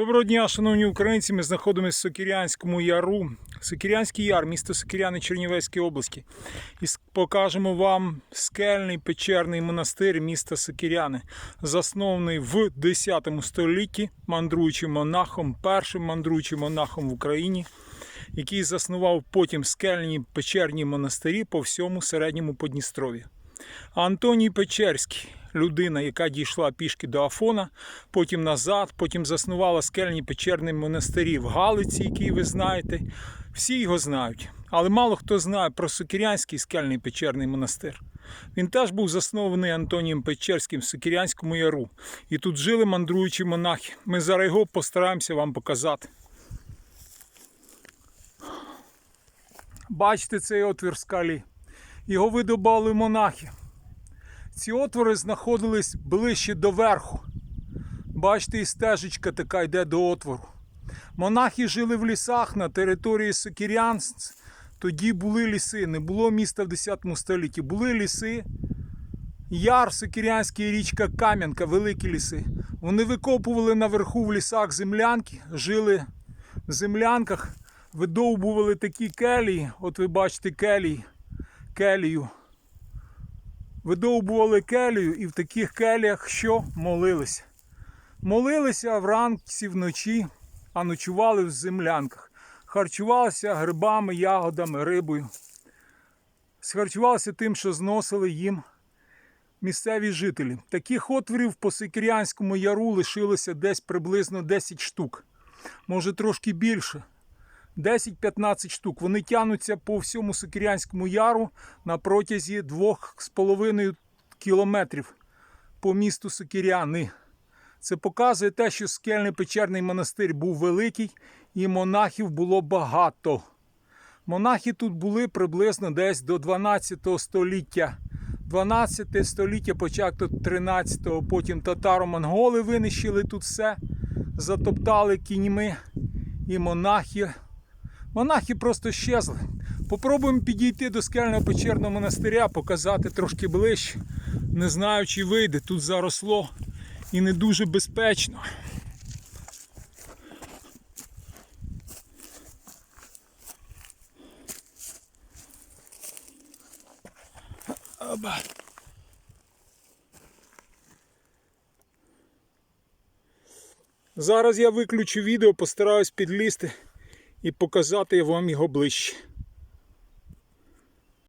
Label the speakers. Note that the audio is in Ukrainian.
Speaker 1: Доброго дня, шановні українці. Ми знаходимося в Сокірянському яру. Сокірянський яр, місто Сокіряни Чернівецької області. І покажемо вам скельний печерний монастир міста Сокіряни, заснований в 10 столітті мандруючим монахом, першим мандруючим монахом в Україні, який заснував потім скельні печерні монастирі по всьому середньому Подністров'ю. Антоній Печерський, людина, яка дійшла пішки до Афона, потім назад, потім заснувала скельні печерні монастирі в Галиці, які ви знаєте. Всі його знають. Але мало хто знає про Сокірянський скельний печерний монастир. Він теж був заснований Антонієм Печерським в Сокірянському яру. І тут жили мандруючі монахи. Ми зараз його постараємося вам показати. Бачите цей отвір скалі. Його видобали монахи. Ці отвори знаходились ближче до верху. Бачите, і стежечка така йде до отвору. Монахи жили в лісах на території Сокірян. Тоді були ліси, не було міста в 10 столітті. Були ліси. Яр, Сокірянський, річка Кам'янка, великі ліси. Вони викопували наверху в лісах землянки, жили в землянках, видовбували такі келії. От ви бачите келії, келію видовбували келію і в таких келіях що молилися. Молилися вранці вночі, а ночували в землянках. Харчувалися грибами, ягодами, рибою. Схарчувалися тим, що зносили їм місцеві жителі. Таких отворів по Сикірянському яру лишилося десь приблизно 10 штук, може трошки більше. 10-15 штук. Вони тягнуться по всьому Сокирянському яру на протязі 2,5 кілометрів по місту Сокиряни. Це показує те, що скельний печерний монастир був великий і монахів було багато. Монахи тут були приблизно десь до 12 століття. 12 століття, початок 13-го, потім татаро-монголи винищили тут все, затоптали кіньми і монахи Монахи просто щезли. Попробуємо підійти до скельного печерного монастиря, показати трошки ближче. Не знаю, чи вийде. Тут заросло і не дуже безпечно. Оба. Зараз я виключу відео, постараюсь підлізти і показати вам його ближче.